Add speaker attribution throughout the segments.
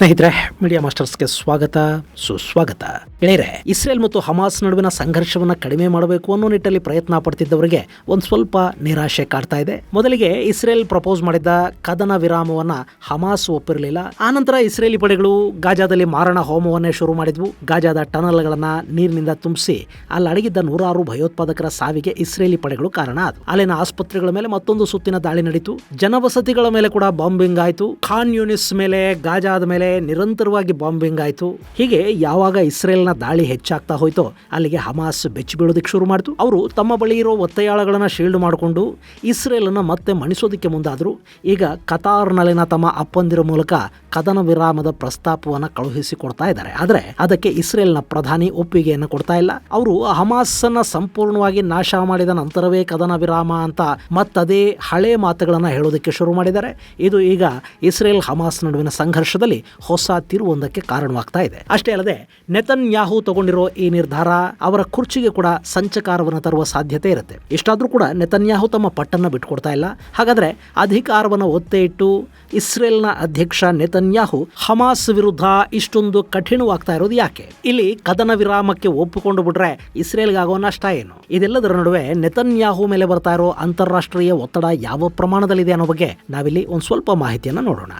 Speaker 1: ಸ್ನೇಹಿತರೆ ಮೀಡಿಯಾ ಮಾಸ್ಟರ್ಸ್ಗೆ ಸ್ವಾಗತ, ಸುಸ್ವಾಗತ. ಗೆಳೆಯರೆ, ಇಸ್ರೇಲ್ ಮತ್ತು ಹಮಾಸ್ ನಡುವಿನ ಸಂಘರ್ಷವನ್ನ ಕಡಿಮೆ ಮಾಡಬೇಕು ಅನ್ನೋ ನಿಟ್ಟಲ್ಲಿ ಪ್ರಯತ್ನ ಪಡ್ತಿದ್ದವರಿಗೆ ಒಂದು ಸ್ವಲ್ಪ ನಿರಾಶೆ ಕಾಡ್ತಾ ಇದೆ. ಮೊದಲಿಗೆ ಇಸ್ರೇಲ್ ಪ್ರಪೋಸ್ ಮಾಡಿದ್ದ ಕದನ ವಿರಾಮವನ್ನ ಹಮಾಸ್ ಒಪ್ಪಿರಲಿಲ್ಲ. ಆನಂತರ ಇಸ್ರೇಲಿ ಪಡೆಗಳು ಗಾಜಾದಲ್ಲಿ ಮಾರಣ ಹೋಮವನ್ನೇ ಶುರು ಮಾಡಿದ್ವು. ಗಾಜಾದ ಟನಲ್ಗಳನ್ನ ನೀರಿನಿಂದ ತುಂಬಿಸಿ, ಅಲ್ಲಿ ಅಡಗಿದ್ದ ನೂರಾರು ಭಯೋತ್ಪಾದಕರ ಸಾವಿಗೆ ಇಸ್ರೇಲಿ ಪಡೆಗಳು ಕಾರಣ ಆದವು. ಅಲ್ಲಿನ ಆಸ್ಪತ್ರೆಗಳ ಮೇಲೆ ಮತ್ತೊಂದು ಸುತ್ತಿನ ದಾಳಿ ನಡೀತು. ಜನವಸತಿಗಳ ಮೇಲೆ ಕೂಡ ಬಾಂಬಿಂಗ್ ಆಯಿತು. ಖಾನ್ ಯೂನಿಸ್ ಮೇಲೆ, ಗಾಜಾದ ಮೇಲೆ ನಿರಂತರವಾಗಿ ಬಾಂಬಿಂಗ್ ಆಯಿತು. ಹೀಗೆ ಯಾವಾಗ ಇಸ್ರೇಲ್ನ ದಾಳಿ ಹೆಚ್ಚಾಗ್ತಾ ಹೋಯ್ತೋ ಅಲ್ಲಿಗೆ ಹಮಾಸ್ ಬೆಚ್ಚಿ ಬೀಳೋದಕ್ಕೆ ಶುರು ಮಾಡಿತು. ಅವರು ತಮ್ಮ ಬಳಿ ಇರೋ ಒತ್ತೆಯಾಳಗಳನ್ನು ಶೀಲ್ಡ್ ಮಾಡಿಕೊಂಡು ಇಸ್ರೇಲನ್ನು ಮತ್ತೆ ಮಣಿಸೋದಕ್ಕೆ ಮುಂದಾದರು. ಈಗ ಕತಾರ್ನಲ್ಲಿನ ತಮ್ಮ ಅಪ್ಪಂದಿರ ಮೂಲಕ ಕದನ ವಿರಾಮದ ಪ್ರಸ್ತಾಪವನ್ನು ಕಳುಹಿಸಿಕೊಡ್ತಾ ಇದ್ದಾರೆ. ಆದರೆ ಅದಕ್ಕೆ ಇಸ್ರೇಲ್ನ ಪ್ರಧಾನಿ ಒಪ್ಪಿಗೆಯನ್ನು ಕೊಡ್ತಾ ಇಲ್ಲ. ಅವರು ಹಮಾಸನ್ನು ಸಂಪೂರ್ಣವಾಗಿ ನಾಶ ಮಾಡಿದ ನಂತರವೇ ಕದನ ವಿರಾಮ ಅಂತ ಮತ್ತದೇ ಹಳೆ ಮಾತುಗಳನ್ನು ಹೇಳೋದಕ್ಕೆ ಶುರು ಮಾಡಿದ್ದಾರೆ. ಇದು ಈಗ ಇಸ್ರೇಲ್ ಹಮಾಸ್ ನಡುವಿನ ಸಂಘರ್ಷದಲ್ಲಿ ಹೊಸ ತಿರುವೊಂದಕ್ಕೆ ಕಾರಣವಾಗ್ತಾ ಇದೆ. ಅಷ್ಟೇ ಅಲ್ಲದೆ ನೆತನ್ ಯಾಹು ತಗೊಂಡಿರೋ ಈ ನಿರ್ಧಾರ ಅವರ ಕುರ್ಚಿಗೆ ಕೂಡ ಸಂಚಕಾರವನ್ನು ತರುವ ಸಾಧ್ಯತೆ ಇರುತ್ತೆ. ಇಷ್ಟಾದರೂ ಕೂಡ ನೆತನ್ಯಾಹು ತಮ್ಮ ಪಟ್ಟನ್ನ ಬಿಟ್ಕೊಡ್ತಾ ಇಲ್ಲ. ಹಾಗಾದ್ರೆ ಅಧಿಕಾರವನ್ನು ಒತ್ತೆ ಇಟ್ಟು ಇಸ್ರೇಲ್ನ ಅಧ್ಯಕ್ಷ ನೆತನ್ಯಾಹು ಹಮಾಸ್ ವಿರುದ್ಧ ಇಷ್ಟೊಂದು ಕಠಿಣವಾಗ್ತಾ ಇರೋದು ಯಾಕೆ? ಇಲ್ಲಿ ಕದನ ವಿರಾಮಕ್ಕೆ ಒಪ್ಪಿಕೊಂಡು ಬಿಟ್ರೆ ಇಸ್ರೇಲ್ಗಾಗೋ ನಷ್ಟ ಏನು? ಇದೆಲ್ಲದರ ನಡುವೆ ನೆತನ್ಯಾಹು ಮೇಲೆ ಬರ್ತಾ ಇರೋ ಅಂತಾರಾಷ್ಟ್ರೀಯ ಒತ್ತಡ ಯಾವ ಪ್ರಮಾಣದಲ್ಲಿದೆ ಅನ್ನೋ ಬಗ್ಗೆ ನಾವಿಲ್ಲಿ ಒಂದು ಸ್ವಲ್ಪ ಮಾಹಿತಿಯನ್ನು ನೋಡೋಣ.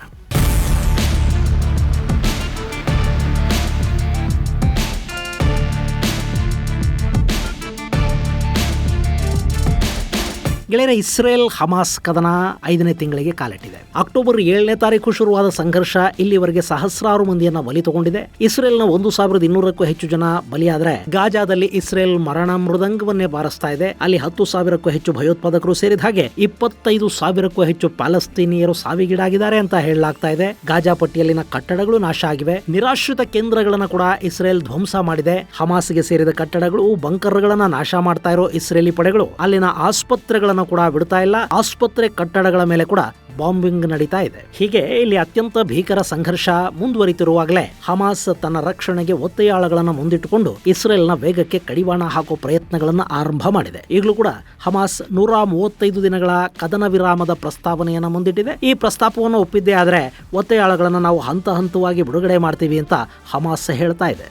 Speaker 1: ಗೆಳೆಯರ, ಇಸ್ರೇಲ್ ಹಮಾಸ್ ಕದನ ಐದನೇ ತಿಂಗಳಿಗೆ ಕಾಲಿಟ್ಟಿದೆ. ಅಕ್ಟೋಬರ್ ಏಳನೇ ತಾರೀಕು ಶುರುವಾದ ಸಂಘರ್ಷ ಇಲ್ಲಿವರೆಗೆ ಸಹಸ್ರಾರು ಮಂದಿಯನ್ನ ಬಲಿ ತಗೊಂಡಿದೆ. ಇಸ್ರೇಲ್ನ ಒಂದು ಸಾವಿರದ ಇನ್ನೂರಕ್ಕೂ ಹೆಚ್ಚು ಜನ ಬಲಿಯಾದ್ರೆ ಗಾಜಾದಲ್ಲಿ ಇಸ್ರೇಲ್ ಮರಣ ಮೃದಂಗವನ್ನೇ ಬಾರಿಸ್ತಾ ಇದೆ. ಅಲ್ಲಿ ಹತ್ತು ಸಾವಿರಕ್ಕೂ ಹೆಚ್ಚು ಭಯೋತ್ಪಾದಕರು ಸೇರಿದ ಹಾಗೆ ಇಪ್ಪತ್ತೈದು ಸಾವಿರಕ್ಕೂ ಹೆಚ್ಚು ಪ್ಯಾಲೆಸ್ತೀನಿಯರು ಸಾವಿಗೀಡಾಗಿದ್ದಾರೆ ಅಂತ ಹೇಳಲಾಗ್ತಾ ಇದೆ. ಗಾಜಾ ಪಟ್ಟಿಯಲ್ಲಿನ ಕಟ್ಟಡಗಳು ನಾಶ ಆಗಿವೆ. ನಿರಾಶ್ರಿತ ಕೇಂದ್ರಗಳನ್ನ ಕೂಡ ಇಸ್ರೇಲ್ ಧ್ವಂಸ ಮಾಡಿದೆ. ಹಮಾಸ್ಗೆ ಸೇರಿದ ಕಟ್ಟಡಗಳು, ಬಂಕರ್ಗಳನ್ನ ನಾಶ ಮಾಡ್ತಾ ಇರೋ ಇಸ್ರೇಲಿ ಪಡೆಗಳು, ಅಲ್ಲಿನ ಆಸ್ಪತ್ರೆಗಳನ್ನ ಕೂಡ ಬಿಡ್ತಾ ಇಲ್ಲ. ಆಸ್ಪತ್ರೆ ಕಟ್ಟಡಗಳ ಮೇಲೆ ಕೂಡ ಬಾಂಬಿಂಗ್ ನಡೀತಾ ಇದೆ. ಹೀಗೆ ಇಲ್ಲಿ ಅತ್ಯಂತ ಭೀಕರ ಸಂಘರ್ಷ ಮುಂದುವರಿತಿರುವಾಗಲೇ ಹಮಾಸ್ ತನ್ನ ರಕ್ಷಣೆಗೆ ಒತ್ತೆಯಾಳಗಳನ್ನು ಮುಂದಿಟ್ಟುಕೊಂಡು ಇಸ್ರೇಲ್ನ ವೇಗಕ್ಕೆ ಕಡಿವಾಣ ಹಾಕೋ ಪ್ರಯತ್ನಗಳನ್ನು ಆರಂಭ ಮಾಡಿದೆ. ಈಗಲೂ ಕೂಡ ಹಮಾಸ್ ನೂರ ಮೂವತ್ತೈದು ದಿನಗಳ ಕದನ ವಿರಾಮದ ಪ್ರಸ್ತಾವನೆಯನ್ನು ಮುಂದಿಟ್ಟಿದೆ. ಈ ಪ್ರಸ್ತಾಪವನ್ನು ಒಪ್ಪಿದ್ದೇ ಆದರೆ ಒತ್ತೆಯಾಳಗಳನ್ನು ನಾವು ಹಂತ ಹಂತವಾಗಿ ಬಿಡುಗಡೆ ಮಾಡ್ತೀವಿ ಅಂತ ಹಮಾಸ್ ಹೇಳ್ತಾ ಇದೆ.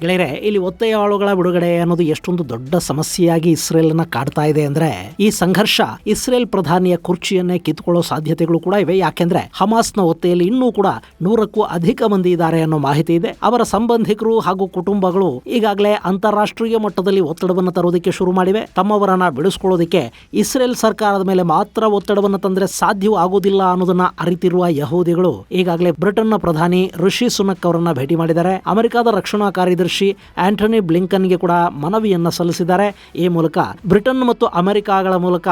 Speaker 1: ಗೆಳೆಯರೆ ಇಲ್ಲಿ ಒತ್ತೆಯಾಳುಗಳ ಬಿಡುಗಡೆ ಅನ್ನೋದು ಎಷ್ಟೊಂದು ದೊಡ್ಡ ಸಮಸ್ಯೆಯಾಗಿ ಇಸ್ರೇಲ್ನ ಕಾಡ್ತಾ ಇದೆ ಅಂದ್ರೆ, ಈ ಸಂಘರ್ಷ ಇಸ್ರೇಲ್ ಪ್ರಧಾನಿಯ ಕುರ್ಚಿಯನ್ನೇ ಕಿತ್ಕೊಳ್ಳೋ ಸಾಧ್ಯತೆಗಳು ಕೂಡ ಇವೆ. ಯಾಕೆಂದ್ರೆ, ಹಮಾಸ್ನ ಒತ್ತೆಯಲ್ಲಿ ಇನ್ನೂ ಕೂಡ ನೂರಕ್ಕೂ ಅಧಿಕ ಮಂದಿ ಇದ್ದಾರೆ ಅನ್ನೋ ಮಾಹಿತಿ ಇದೆ. ಅವರ ಸಂಬಂಧಿಕರು ಹಾಗೂ ಕುಟುಂಬಗಳು ಈಗಾಗಲೇ ಅಂತಾರಾಷ್ಟ್ರೀಯ ಮಟ್ಟದಲ್ಲಿ ಒತ್ತಡವನ್ನು ತರೋದಕ್ಕೆ ಶುರು ಮಾಡಿವೆ. ತಮ್ಮವರನ್ನ ಬಿಡಿಸ್ಕೊಳ್ಳೋದಕ್ಕೆ ಇಸ್ರೇಲ್ ಸರ್ಕಾರದ ಮೇಲೆ ಮಾತ್ರ ಒತ್ತಡವನ್ನು ತಂದ್ರೆ ಸಾಧ್ಯವೂ ಆಗೋದಿಲ್ಲ ಅನ್ನೋದನ್ನ ಅರಿತಿರುವ ಯಹೂದಿಗಳು ಈಗಾಗಲೇ ಬ್ರಿಟನ್ನ ಪ್ರಧಾನಿ ಋಷಿ ಸುನಕ್ ಅವರನ್ನ ಭೇಟಿ ಮಾಡಿದ್ದಾರೆ. ಅಮೆರಿಕದ ರಕ್ಷಣಾ ಕಾರ್ಯದರ್ಶಿ ಆಂಟನಿ ಬ್ಲಿಂಕನ್ಗೆ ಕೂಡ ಮನವಿಯನ್ನು ಸಲ್ಲಿಸಿದ್ದಾರೆ. ಈ ಮೂಲಕ ಬ್ರಿಟನ್ ಮತ್ತು ಅಮೆರಿಕಾಗಳ ಮೂಲಕ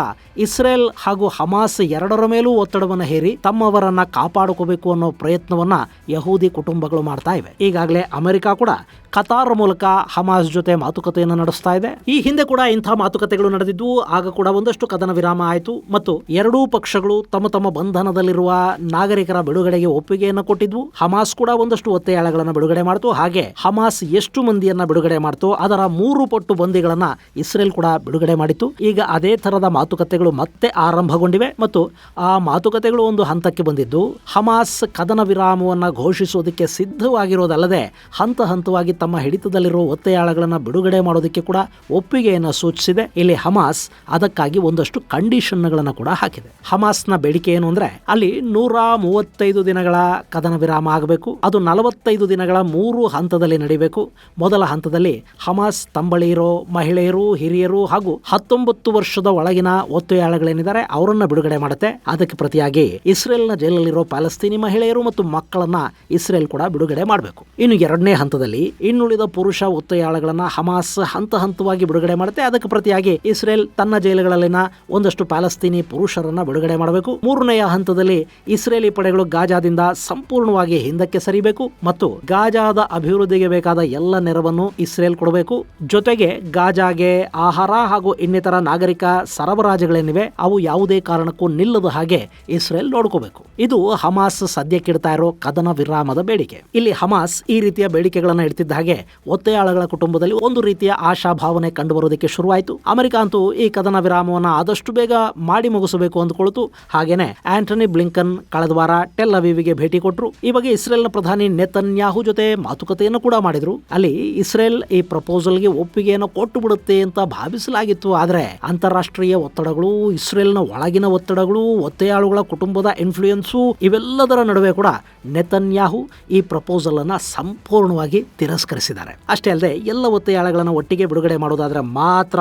Speaker 1: ಇಸ್ರೇಲ್ ಹಾಗೂ ಹಮಾಸ್ ಎರಡರ ಮೇಲೂ ಒತ್ತಡವನ್ನು ಹೇರಿ ತಮ್ಮವರನ್ನ ಕಾಪಾಡಿಕೋಬೇಕು ಅನ್ನೋ ಪ್ರಯತ್ನವನ್ನ ಯಹೂದಿ ಕುಟುಂಬಗಳು ಮಾಡ್ತಾ ಇವೆ. ಈಗಾಗಲೇ ಅಮೆರಿಕ ಕೂಡ ಕತಾರ್ ಮೂಲಕ ಹಮಾಸ್ ಜೊತೆ ಮಾತುಕತೆಯನ್ನು ನಡೆಸ್ತಾ ಇದೆ. ಈ ಹಿಂದೆ ಕೂಡ ಇಂಥ ಮಾತುಕತೆಗಳು ನಡೆದಿದ್ದು, ಆಗ ಕೂಡ ಒಂದಷ್ಟು ಕದನ ವಿರಾಮ ಆಯಿತು. ಮತ್ತು ಎರಡೂ ಪಕ್ಷಗಳು ತಮ್ಮ ತಮ್ಮ ಬಂಧನದಲ್ಲಿರುವ ನಾಗರಿಕರ ಬಿಡುಗಡೆಗೆ ಒಪ್ಪಿಗೆಯನ್ನು ಕೊಟ್ಟಿದ್ವು. ಹಮಾಸ್ ಕೂಡ ಒಂದಷ್ಟು ಒತ್ತೆಯಾಳಗಳನ್ನು ಬಿಡುಗಡೆ ಮಾಡ್ತು. ಹಾಗೆ ಹಮಾಸ್ ಎಷ್ಟು ಮಂದಿಯನ್ನ ಬಿಡುಗಡೆ ಮಾಡ್ತು. ಅದರ ಮೂರು ಪಟ್ಟು ಬಂದಿಗಳನ್ನು ಇಸ್ರೇಲ್ ಕೂಡ ಬಿಡುಗಡೆ ಮಾಡಿತ್ತು. ಈಗ ಅದೇ ತರದ ಮಾತುಕತೆಗಳು ಮತ್ತೆ ಆರಂಭಗೊಂಡಿವೆ ಮತ್ತು ಆ ಮಾತುಕತೆಗಳು ಒಂದು ಹಂತಕ್ಕೆ ಬಂದಿದ್ದು. ಹಮಾಸ್ ಕದನ ವಿರಾಮವನ್ನು ಘೋಷಿಸೋದಕ್ಕೆ ಸಿದ್ಧವಾಗಿರೋದಲ್ಲದೆ ಹಂತ ಹಂತವಾಗಿ ತಮ್ಮ ಹಿಡಿತದಲ್ಲಿರುವ ಒತ್ತೆಯಾಳಗಳನ್ನು ಬಿಡುಗಡೆ ಮಾಡೋದಕ್ಕೆ ಕೂಡ ಒಪ್ಪಿಗೆಯನ್ನು ಸೂಚಿಸಿದೆ. ಇಲ್ಲಿ ಹಮಾಸ್ ಅದಕ್ಕಾಗಿ ಒಂದಷ್ಟು ಕಂಡೀಷನ್ಗಳನ್ನು ಕೂಡ ಹಾಕಿದೆ. ಹಮಾಸ್ನ ಬೇಡಿಕೆ ಏನು ಅಂದರೆ ಅಲ್ಲಿ ನೂರ ಮೂವತ್ತೈದು ದಿನಗಳ ಕದನ ವಿರಾಮ ಆಗಬೇಕು. ಅದು ನಲವತ್ತೈದು ದಿನಗಳ ಮೂರು ಹಂತದಲ್ಲಿ ನಡಿಬೇಕು. ಮೊದಲ ಹಂತದಲ್ಲಿ ಹಮಾಸ್ ತಂಬಳಿಯರು ಮಹಿಳೆಯರು, ಹಿರಿಯರು ಹಾಗೂ ಹತ್ತೊಂಬತ್ತು ವರ್ಷದ ಒಳಗಿನ ಒತ್ತುಯಾಳಗಳೇನಿದ್ದಾರೆ, ಅವರನ್ನ ಬಿಡುಗಡೆ ಮಾಡುತ್ತೆ. ಅದಕ್ಕೆ ಪ್ರತಿಯಾಗಿ ಇಸ್ರೇಲ್ನ ಜೈಲಲ್ಲಿರೋ ಪ್ಯಾಲೆಸ್ತೀನಿ ಮಹಿಳೆಯರು ಮತ್ತು ಮಕ್ಕಳನ್ನ ಇಸ್ರೇಲ್ ಕೂಡ ಬಿಡುಗಡೆ ಮಾಡಬೇಕು. ಇನ್ನು ಎರಡನೇ ಹಂತದಲ್ಲಿ ಇನ್ನುಳಿದ ಪುರುಷ ಒತ್ತುಯಾಳಗಳನ್ನ ಹಮಾಸ್ ಹಂತ ಹಂತವಾಗಿ ಬಿಡುಗಡೆ ಮಾಡುತ್ತೆ. ಅದಕ್ಕೆ ಪ್ರತಿಯಾಗಿ ಇಸ್ರೇಲ್ ತನ್ನ ಜೈಲುಗಳಲ್ಲಿನ ಒಂದಷ್ಟು ಪ್ಯಾಲೆಸ್ತೀನಿ ಪುರುಷರನ್ನ ಬಿಡುಗಡೆ ಮಾಡಬೇಕು. ಮೂರನೆಯ ಹಂತದಲ್ಲಿ ಇಸ್ರೇಲಿ ಪಡೆಗಳು ಗಾಜಾದಿಂದ ಸಂಪೂರ್ಣವಾಗಿ ಹಿಂದಕ್ಕೆ ಸರಿಬೇಕು ಮತ್ತು ಗಾಜಾದ ಅಭಿವೃದ್ಧಿಗೆ ಬೇಕಾದ ಎಲ್ಲ ಎಲ್ಲ ನೆರವನ್ನು ಇಸ್ರೇಲ್ ಕೊಡಬೇಕು. ಜೊತೆಗೆ ಗಾಜಾಗೆ ಆಹಾರ ಹಾಗೂ ಇನ್ನಿತರ ನಾಗರಿಕ ಸರಬರಾಜುಗಳೇನಿವೆ, ಅವು ಯಾವುದೇ ಕಾರಣಕ್ಕೂ ನಿಲ್ಲದ ಹಾಗೆ ಇಸ್ರೇಲ್ ನೋಡ್ಕೋಬೇಕು. ಇದು ಹಮಾಸ್ ಸದ್ಯಕ್ಕಿಡ್ತಾ ಇರೋ ಕದನ ವಿರಾಮದ ಬೇಡಿಕೆ. ಇಲ್ಲಿ ಹಮಾಸ್ ಈ ರೀತಿಯ ಬೇಡಿಕೆಗಳನ್ನು ಇಡ್ತಿದ್ದ ಹಾಗೆ ಒತ್ತೆಯಾಳಗಳ ಕುಟುಂಬದಲ್ಲಿ ಒಂದು ರೀತಿಯ ಆಶಾಭಾವನೆ ಕಂಡು ಬರೋದಕ್ಕೆ ಶುರುವಾಯಿತು. ಅಮೆರಿಕ ಅಂತೂ ಈ ಕದನ ವಿರಾಮವನ್ನು ಆದಷ್ಟು ಬೇಗ ಮಾಡಿ ಮುಗಿಸಬೇಕು ಅಂದ್ಕೊಳ್ತು. ಹಾಗೇನೆ ಆಂಟನಿ ಬ್ಲಿಂಕನ್ ಕಳೆದ ವಾರ ಟೆಲ್ ಅವಿವಿಗೆ ಭೇಟಿ ಕೊಟ್ಟರು ಈ ಬಗ್ಗೆ ಇಸ್ರೇಲ್ನ ಪ್ರಧಾನಿ ನೆತನ್ಯಾಹು ಜೊತೆ ಮಾತುಕತೆಯನ್ನು ಕೂಡ ಮಾಡಿದ್ರು. ಅಲ್ಲಿ ಇಸ್ರೇಲ್ ಈ ಪ್ರಪೋಸಲ್ಗೆ ಒಪ್ಪಿಗೆಯನ್ನು ಕೊಟ್ಟು ಬಿಡುತ್ತೆ ಅಂತ ಭಾವಿಸಲಾಗಿತ್ತು. ಆದರೆ ಅಂತಾರಾಷ್ಟ್ರೀಯ ಒತ್ತಡಗಳು, ಇಸ್ರೇಲ್ನ ಒಳಗಿನ ಒತ್ತಡಗಳು, ಒತ್ತೆಯಾಳುಗಳ ಕುಟುಂಬದ ಇನ್ಫ್ಲೂಯೆನ್ಸು ಇವೆಲ್ಲದರ ನಡುವೆ ಕೂಡ ನೆತನ್ಯಾಹು ಈ ಪ್ರಪೋಸಲ್ ಅನ್ನ ಸಂಪೂರ್ಣವಾಗಿ ತಿರಸ್ಕರಿಸಿದ್ದಾರೆ. ಅಷ್ಟೇ ಅಲ್ಲದೆ ಎಲ್ಲ ಒತ್ತೆಯಾಳುಗಳನ್ನು ಒಟ್ಟಿಗೆ ಬಿಡುಗಡೆ ಮಾಡೋದಾದ್ರೆ ಮಾತ್ರ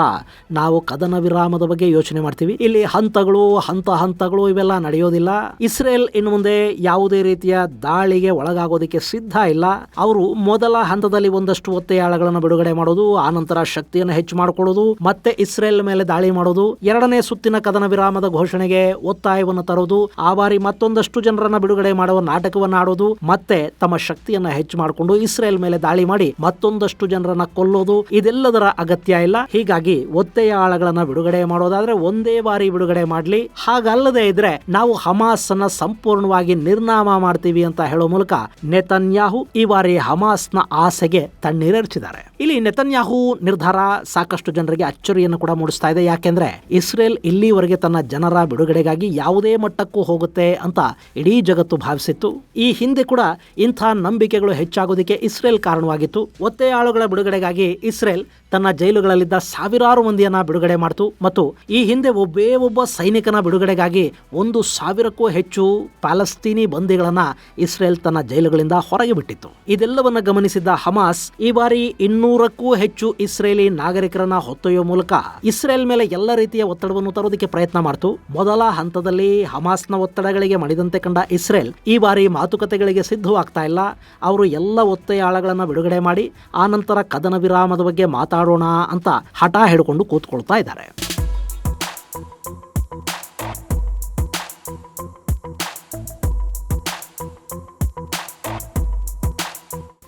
Speaker 1: ನಾವು ಕದನ ವಿರಾಮದ ಬಗ್ಗೆ ಯೋಚನೆ ಮಾಡ್ತೀವಿ. ಇಲ್ಲಿ ಹಂತಗಳು, ಹಂತ ಹಂತಗಳು ಇವೆಲ್ಲ ನಡೆಯೋದಿಲ್ಲ. ಇಸ್ರೇಲ್ ಇನ್ನು ಮುಂದೆ ಯಾವುದೇ ರೀತಿಯ ದಾಳಿಗೆ ಒಳಗಾಗೋದಕ್ಕೆ ಸಿದ್ಧ ಇಲ್ಲ. ಅವರು ಮೊದಲ ಹಂತದಲ್ಲಿ ಒಂದಷ್ಟು ಒತ್ತೆಯಾಳಗಳನ್ನು ಬಿಡುಗಡೆ ಮಾಡೋದು ಆನಂತರ ಶಕ್ತಿಯನ್ನು ಹೆಚ್ಚು ಮಾಡಿಕೊಳ್ಳೋದು, ಮತ್ತೆ ಇಸ್ರೇಲ್ ಮೇಲೆ ದಾಳಿ ಮಾಡೋದು, ಎರಡನೇ ಸುತ್ತಿನ ಕದನ ವಿರಾಮದ ಘೋಷಣೆಗೆ ಒತ್ತಾಯವನ್ನು ತರೋದು, ಆ ಬಾರಿ ಮತ್ತೊಂದಷ್ಟು ಜನರನ್ನ ಬಿಡುಗಡೆ ಮಾಡುವ ನಾಟಕವನ್ನು ಆಡೋದು, ಮತ್ತೆ ತಮ್ಮ ಶಕ್ತಿಯನ್ನ ಹೆಚ್ಚು ಮಾಡಿಕೊಂಡು ಇಸ್ರೇಲ್ ಮೇಲೆ ದಾಳಿ ಮಾಡಿ ಮತ್ತೊಂದಷ್ಟು ಜನರನ್ನ ಕೊಲ್ಲೋದು, ಇದೆಲ್ಲದರ ಅಗತ್ಯ ಇಲ್ಲ. ಹೀಗಾಗಿ ಒತ್ತೆಯ ಆಳಗಳನ್ನ ಬಿಡುಗಡೆ ಮಾಡೋದಾದ್ರೆ ಒಂದೇ ಬಾರಿ ಬಿಡುಗಡೆ ಮಾಡ್ಲಿ. ಹಾಗಲ್ಲದೆ ಇದ್ರೆ ನಾವು ಹಮಾಸ್ ಅನ್ನ ಸಂಪೂರ್ಣವಾಗಿ ನಿರ್ನಾಮ ಮಾಡ್ತೀವಿ ಅಂತ ಹೇಳೋ ಮೂಲಕ ನೆತನ್ಯಾಹು ಈ ಬಾರಿ ಹಮಾಸ್ನ ಆಸೆಗೆ தண்ணீர் எரிச்சு தரேன். ಇಲ್ಲಿ ನೆತನ್ಯಾಹು ನಿರ್ಧಾರ ಸಾಕಷ್ಟು ಜನರಿಗೆ ಅಚ್ಚರಿಯನ್ನು ಕೂಡ ಮೂಡಿಸ್ತಾ ಇದೆ. ಯಾಕೆಂದ್ರೆ ಇಸ್ರೇಲ್ ಇಲ್ಲಿವರೆಗೆ ತನ್ನ ಜನರ ಬಿಡುಗಡೆಗಾಗಿ ಯಾವುದೇ ಮಟ್ಟಕ್ಕೂ ಹೋಗುತ್ತೆ ಅಂತ ಇಡೀ ಜಗತ್ತು ಭಾವಿಸಿತ್ತು. ಈ ಹಿಂದೆ ಕೂಡ ಇಂಥ ನಂಬಿಕೆಗಳು ಹೆಚ್ಚಾಗೋದಕ್ಕೆ ಇಸ್ರೇಲ್ ಕಾರಣವಾಗಿತ್ತು. ಒತ್ತೆಯಾಳುಗಳ ಬಿಡುಗಡೆಗಾಗಿ ಇಸ್ರೇಲ್ ತನ್ನ ಜೈಲುಗಳಲ್ಲಿದ್ದ ಸಾವಿರಾರು ಮಂದಿಯನ್ನ ಬಿಡುಗಡೆ ಮಾಡಿತು ಮತ್ತು ಈ ಹಿಂದೆ ಒಬ್ಬೇ ಒಬ್ಬ ಸೈನಿಕನ ಬಿಡುಗಡೆಗಾಗಿ ಒಂದು ಸಾವಿರಕ್ಕೂ ಹೆಚ್ಚು ಪ್ಯಾಲೆಸ್ತೀನಿ ಬಂದಿಗಳನ್ನ ಇಸ್ರೇಲ್ ತನ್ನ ಜೈಲುಗಳಿಂದ ಹೊರಗೆ ಬಿಟ್ಟಿತ್ತು. ಇದೆಲ್ಲವನ್ನ ಗಮನಿಸಿದ್ದ ಹಮಾಸ್ ಈ ಬಾರಿ ಇನ್ನೂರಕ್ಕೂ ಹೆಚ್ಚು ಇಸ್ರೇಲಿ ನಾಗರಿಕರನ್ನ ಹೊತ್ತೊಯ್ಯುವ ಮೂಲಕ ಇಸ್ರೇಲ್ ಮೇಲೆ ಎಲ್ಲ ರೀತಿಯ ಒತ್ತಡವನ್ನು ತರೋದಕ್ಕೆ ಪ್ರಯತ್ನ ಮಾಡ್ತು. ಮೊದಲ ಹಂತದಲ್ಲಿ ಹಮಾಸ್ನ ಒತ್ತಡಗಳಿಗೆ ಮಣಿದಂತೆ ಕಂಡ ಇಸ್ರೇಲ್ ಈ ಬಾರಿ ಮಾತುಕತೆಗಳಿಗೆ ಸಿದ್ಧವಾಗ್ತಾ ಇಲ್ಲ. ಅವರು ಎಲ್ಲ ಒತ್ತೆಯಾಳಗಳನ್ನು ಬಿಡುಗಡೆ ಮಾಡಿ ಆನಂತರ ಕದನ ವಿರಾಮದ ಬಗ್ಗೆ ಮಾತಾಡೋಣ ಅಂತ ಹಠ ಹಿಡ್ಕೊಂಡು ಕೂತ್ಕೊಳ್ತಾ ಇದ್ದಾರೆ.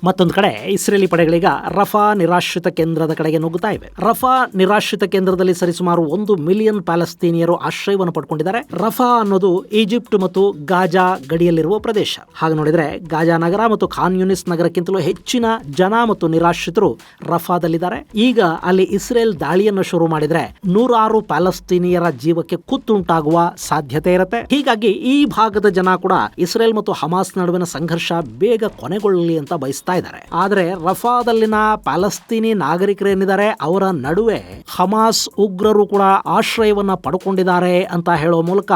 Speaker 1: ಮತ್ತೊಂದು ಕಡೆ ಇಸ್ರೇಲಿ ಪಡೆಗಳೀಗ ರಫಾ ನಿರಾಶ್ರಿತ ಕೇಂದ್ರದ ಕಡೆಗೆ ನುಗ್ಗುತ್ತಾ ಇವೆ. ರಫಾ ನಿರಾಶ್ರಿತ ಕೇಂದ್ರದಲ್ಲಿ ಸರಿಸುಮಾರು ಒಂದು ಮಿಲಿಯನ್ ಪ್ಯಾಲೆಸ್ತೀನಿಯರು ಆಶ್ರಯವನ್ನು ಪಡ್ಕೊಂಡಿದ್ದಾರೆ. ರಫಾ ಅನ್ನೋದು ಈಜಿಪ್ಟ್ ಮತ್ತು ಗಾಜಾ ಗಡಿಯಲ್ಲಿರುವ ಪ್ರದೇಶ. ಹಾಗೆ ನೋಡಿದ್ರೆ ಗಾಜಾ ನಗರ ಮತ್ತು ಖಾನ್ ಯುನಿಸ್ ನಗರಕ್ಕಿಂತಲೂ ಹೆಚ್ಚಿನ ಜನ ಮತ್ತು ನಿರಾಶ್ರಿತರು ರಫಾದಲ್ಲಿದ್ದಾರೆ. ಈಗ ಅಲ್ಲಿ ಇಸ್ರೇಲ್ ದಾಳಿಯನ್ನು ಶುರು ಮಾಡಿದ್ರೆ ನೂರಾರು ಪ್ಯಾಲೆಸ್ತೀನಿಯರ ಜೀವಕ್ಕೆ ಕುತ್ತುಂಟಾಗುವ ಸಾಧ್ಯತೆ ಇರುತ್ತೆ. ಹೀಗಾಗಿ ಈ ಭಾಗದ ಜನ ಕೂಡ ಇಸ್ರೇಲ್ ಮತ್ತು ಹಮಾಸ್ ನಡುವಿನ ಸಂಘರ್ಷ ಬೇಗ ಕೊನೆಗೊಳ್ಳಲಿ ಅಂತ ಬಯಸ್ತಾ ಇದ್ದಾರೆ. ಆದ್ರೆ ರಫಾದಲ್ಲಿನ ಪ್ಯಾಲೆಸ್ತೀನಿ ನಾಗರಿಕರೇನಿದ್ದಾರೆ, ಅವರ ನಡುವೆ ಹಮಾಸ್ ಉಗ್ರರು ಕೂಡ ಆಶ್ರಯವನ್ನ ಪಡ್ಕೊಂಡಿದ್ದಾರೆ ಅಂತ ಹೇಳೋ ಮೂಲಕ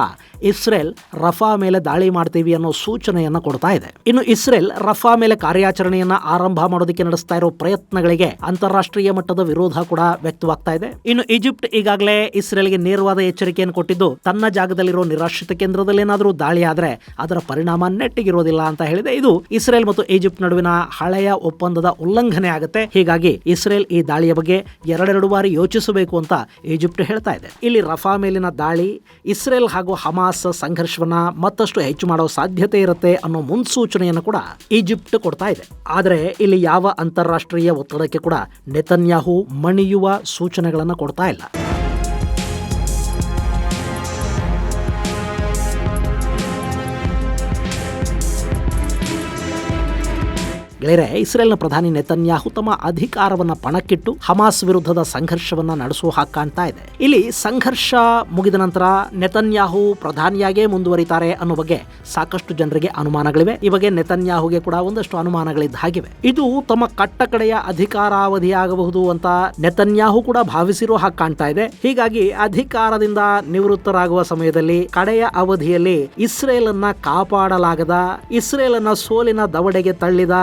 Speaker 1: ಇಸ್ರೇಲ್ ರಫಾ ಮೇಲೆ ದಾಳಿ ಮಾಡ್ತೀವಿ ಅನ್ನೋ ಸೂಚನೆಯನ್ನ ಕೊಡ್ತಾ ಇದೆ. ಇನ್ನು ಇಸ್ರೇಲ್ ರಫಾ ಮೇಲೆ ಕಾರ್ಯಾಚರಣೆಯನ್ನ ಆರಂಭ ಮಾಡೋದಕ್ಕೆ ನಡೆಸ್ತಾ ಇರೋ ಪ್ರಯತ್ನಗಳಿಗೆ ಅಂತಾರಾಷ್ಟ್ರೀಯ ಮಟ್ಟದ ವಿರೋಧ ಕೂಡ ವ್ಯಕ್ತವಾಗ್ತಾ ಇದೆ. ಇನ್ನು ಈಜಿಪ್ಟ್ ಈಗಾಗಲೇ ಇಸ್ರೇಲ್ಗೆ ನೇರವಾದ ಎಚ್ಚರಿಕೆಯನ್ನು ಕೊಟ್ಟಿದ್ದು, ತನ್ನ ಜಾಗದಲ್ಲಿರೋ ನಿರಾಶ್ರಿತ ಕೇಂದ್ರದಲ್ಲಿ ಏನಾದರೂ ದಾಳಿ ಆದರೆ ಅದರ ಪರಿಣಾಮ ನೆಟ್ಟಿಗಿರೋದಿಲ್ಲ ಅಂತ ಹೇಳಿದೆ. ಇದು ಇಸ್ರೇಲ್ ಮತ್ತು ಈಜಿಪ್ಟ್ ನಡುವಿನ ಹಳೆಯ ಒಪ್ಪಂದದ ಉಲ್ಲಂಘನೆ ಆಗುತ್ತೆ. ಹೀಗಾಗಿ ಇಸ್ರೇಲ್ ಈ ದಾಳಿಯ ಬಗ್ಗೆ ಎರಡೆರಡು ಬಾರಿ ಯೋಚಿಸಬೇಕು ಅಂತ ಈಜಿಪ್ಟ್ ಹೇಳ್ತಾ ಇದೆ. ಇಲ್ಲಿ ರಫಾ ಮೇಲಿನ ದಾಳಿ, ಇಸ್ರೇಲ್ ಹಾಗೂ ಹಮಾಸ್ ಸಂಘರ್ಷವನ್ನ ಮತ್ತಷ್ಟು ಹೆಚ್ಚು ಮಾಡೋ ಸಾಧ್ಯತೆ ಇರುತ್ತೆ ಅನ್ನೋ ಮುನ್ಸೂಚನೆಯನ್ನು ಕೂಡ ಈಜಿಪ್ಟ್ ಕೊಡ್ತಾ ಇದೆ. ಆದರೆ ಇಲ್ಲಿ ಯಾವ ಅಂತಾರಾಷ್ಟ್ರೀಯ ಒತ್ತಡಕ್ಕೆ ಕೂಡ ನೆತನ್ಯಾಹು ಮಣಿಯುವ ಸೂಚನೆಗಳನ್ನು ಕೊಡ್ತಾ ಇಲ್ಲ. ಗೆಳೆಯರೆ, ಇಸ್ರೇಲ್ನ ಪ್ರಧಾನಿ ನೆತನ್ಯಾಹು ತಮ್ಮ ಅಧಿಕಾರವನ್ನ ಪಣಕ್ಕಿಟ್ಟು ಹಮಾಸ್ ವಿರುದ್ಧದ ಸಂಘರ್ಷವನ್ನ ನಡೆಸುವ ಹಾಗೆ ಕಾಣ್ತಾ ಇದೆ. ಇಲ್ಲಿ ಸಂಘರ್ಷ ಮುಗಿದ ನಂತರ ನೆತನ್ಯಾಹು ಪ್ರಧಾನಿಯಾಗೇ ಮುಂದುವರಿತಾರೆ ಅನ್ನೋ ಬಗ್ಗೆ ಸಾಕಷ್ಟು ಜನರಿಗೆ ಅನುಮಾನಗಳಿವೆ. ಈ ಬಗ್ಗೆ ನೆತನ್ಯಾಹುಗೆ ಕೂಡ ಒಂದಷ್ಟು ಅನುಮಾನಗಳಿದ್ದ ಹಾಗಿವೆ. ಇದು ತಮ್ಮ ಕಟ್ಟಕಡೆಯ ಅಧಿಕಾರಾವಧಿಯಾಗಬಹುದು ಅಂತ ನೆತನ್ಯಾಹು ಕೂಡ ಭಾವಿಸಿರುವ ಹಾಗೆ ಕಾಣ್ತಾ ಇದೆ. ಹೀಗಾಗಿ ಅಧಿಕಾರದಿಂದ ನಿವೃತ್ತರಾಗುವ ಸಮಯದಲ್ಲಿ ಕಡೆಯ ಅವಧಿಯಲ್ಲಿ ಇಸ್ರೇಲ್ ಅನ್ನ ಕಾಪಾಡಲಾಗದ ಇಸ್ರೇಲ್ ಅನ್ನ ಸೋಲಿನ ದವಡೆಗೆ ತಳ್ಳಿದ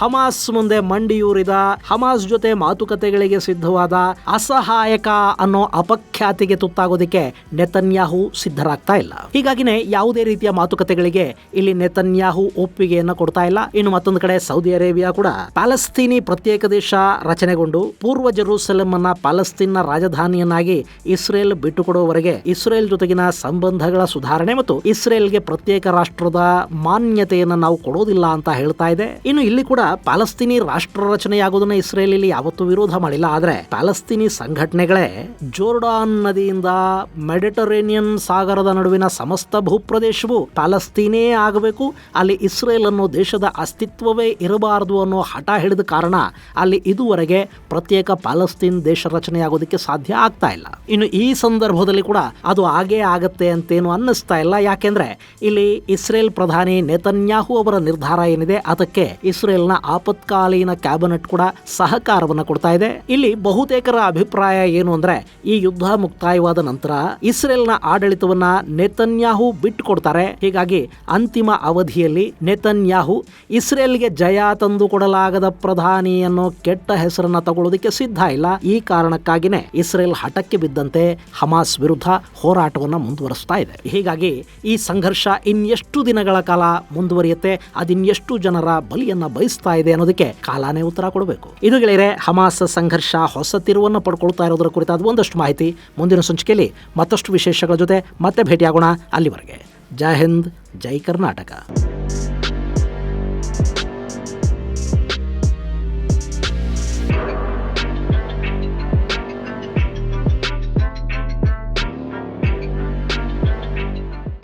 Speaker 1: ಹಮಾಸ್ ಮುಂದೆ ಮಂಡಿಯೂರಿದ ಹಮಾಸ್ ಜೊತೆ ಮಾತುಕತೆಗಳಿಗೆ ಸಿದ್ಧವಾದ ಅಸಹಾಯಕ ಅನ್ನೋ ಅಪಖ್ಯಾತಿಗೆ ತುತ್ತಾಗೋದಕ್ಕೆ ನೆತನ್ಯಾಹು ಸಿದ್ಧರಾಗ್ತಾ ಇಲ್ಲ. ಹೀಗಾಗಿನೇ ಯಾವುದೇ ರೀತಿಯ ಮಾತುಕತೆಗಳಿಗೆ ಇಲ್ಲಿ ನೆತನ್ಯಾಹು ಒಪ್ಪಿಗೆಯನ್ನ ಕೊಡ್ತಾ ಇಲ್ಲ. ಇನ್ನು ಮತ್ತೊಂದು ಕಡೆ ಸೌದಿ ಅರೇಬಿಯಾ ಕೂಡ ಪ್ಯಾಲೆಸ್ತೀನಿ ಪ್ರತ್ಯೇಕ ದೇಶ ರಚನೆಗೊಂಡು ಪೂರ್ವ ಜೆರೂಸಲಂ ಅನ್ನ ಪ್ಯಾಲೆಸ್ತೀನ್ನ ರಾಜಧಾನಿಯನ್ನಾಗಿ ಇಸ್ರೇಲ್ ಬಿಟ್ಟುಕೊಡುವವರೆಗೆ ಇಸ್ರೇಲ್ ಜೊತೆಗಿನ ಸಂಬಂಧಗಳ ಸುಧಾರಣೆ ಮತ್ತು ಇಸ್ರೇಲ್ಗೆ ಪ್ರತ್ಯೇಕ ರಾಷ್ಟ್ರದ ಮಾನ್ಯತೆಯನ್ನು ನಾವು ಕೊಡೋದಿಲ್ಲ ಅಂತ ಹೇಳ್ತಾ ಇದೆ. ಇನ್ನು ಇಲ್ಲಿ ಕೂಡ ಪ್ಯಾಲೆಸ್ತೀನಿ ರಾಷ್ಟ್ರ ಇಸ್ರೇಲ್ ಇಲ್ಲಿ ಯಾವತ್ತೂ ವಿರೋಧ ಮಾಡಿಲ್ಲ. ಆದ್ರೆ ಪ್ಯಾಲೆಸ್ತೀನಿ ಸಂಘಟನೆಗಳೇ ಜೋರ್ಡಾನ್ ನದಿಯಿಂದ ಮೆಡಿಟರೇನಿಯನ್ ಸಾಗರದ ನಡುವಿನ ಸಮಸ್ತ ಭೂಪ್ರದೇಶವು ಪ್ಯಾಲೆಸ್ತೀನೇ ಆಗಬೇಕು. ಅಲ್ಲಿ ಇಸ್ರೇಲ್ ಅನ್ನೋ ದೇಶದ ಅಸ್ತಿತ್ವವೇ ಇರಬಾರದು ಅನ್ನೋ ಹಠ ಹಿಡಿದ ಕಾರಣ ಅಲ್ಲಿ ಇದುವರೆಗೆ ಪ್ರತ್ಯೇಕ ಪ್ಯಾಲೆಸ್ತೀನ್ ದೇಶ ರಚನೆಯಾಗೋದಕ್ಕೆ ಸಾಧ್ಯ ಆಗ್ತಾ ಇಲ್ಲ. ಇನ್ನು ಈ ಸಂದರ್ಭದಲ್ಲಿ ಕೂಡ ಅದು ಆಗೇ ಆಗತ್ತೆ ಅಂತೇನು ಅನ್ನಿಸ್ತಾ ಇಲ್ಲ. ಯಾಕೆಂದ್ರೆ ಇಲ್ಲಿ ಇಸ್ರೇಲ್ ಪ್ರಧಾನಿ ನೇತನ್ಯಾಹು ಅವರ ನಿರ್ಧಾರ ಏನಿದೆ, ಅದಕ್ಕೆ ಇಸ್ರೇಲ್ನ ಆಪತ್ಕಾಲೀನ ಕ್ಯಾಬಿನೆಟ್ ಕೂಡ ಸಹಕಾರವನ್ನು ಕೊಡ್ತಾ ಇದೆ. ಇಲ್ಲಿ ಬಹುತೇಕರ ಅಭಿಪ್ರಾಯ ಏನು ಅಂದ್ರೆ, ಈ ಯುದ್ಧ ಮುಕ್ತಾಯವಾದ ನಂತರ ಇಸ್ರೇಲ್ನ ಆಡಳಿತವನ್ನ ನೆತನ್ಯಾಹು ಬಿಟ್ಟು ಕೊಡ್ತಾರೆ. ಹೀಗಾಗಿ ಅಂತಿಮ ಅವಧಿಯಲ್ಲಿ ನೆತನ್ಯಾಹು ಇಸ್ರೇಲ್ಗೆ ಜಯ ತಂದು ಕೊಡಲಾಗದ ಪ್ರಧಾನಿ ಅನ್ನೋ ಕೆಟ್ಟ ಹೆಸರನ್ನ ತಗೊಳ್ಳೋದಕ್ಕೆ ಸಿದ್ಧ ಇಲ್ಲ. ಈ ಕಾರಣಕ್ಕಾಗಿನೇ ಇಸ್ರೇಲ್ ಹಠಕ್ಕೆ ಬಿದ್ದಂತೆ ಹಮಾಸ್ ವಿರುದ್ಧ ಹೋರಾಟವನ್ನ ಮುಂದುವರಿಸ್ತಾ ಇದೆ. ಹೀಗಾಗಿ ಈ ಸಂಘರ್ಷ ಇನ್ನೆಷ್ಟು ದಿನಗಳ ಕಾಲ ಮುಂದುವರಿಯುತ್ತೆ, ಅದಿನ್ನೆಷ್ಟು ಜನರ ಬಲಿಯನ್ನ ಬಯಸ್ತಾ ಇದೆ ಅನ್ನೋದಕ್ಕೆ ಕಾಲಾನೇ ಉತ್ತರ ಕೊಡಬೇಕು. ಇದು ಗೆಳೆಯರೆ, ಹಮಾಸ್ ಸಂಘರ್ಷ ಹೊಸ ತಿರುವನ್ನು ಪಡ್ಕೊಳ್ತಾ ಇರೋದರ ಕುರಿತಾದ ಒಂದಷ್ಟು ಮಾಹಿತಿ ಮುಂದಿನ ಸಂಚಿಕೆಯಲ್ಲಿ ಮತ್ತಷ್ಟು ವಿಶೇಷಗಳ ಜೊತೆ ಮತ್ತೆ ಭೇಟಿಯಾಗೋಣ ಅಲ್ಲಿವರೆಗೆ. ಜೈ ಹಿಂದ್, ಜೈ ಕರ್ನಾಟಕ.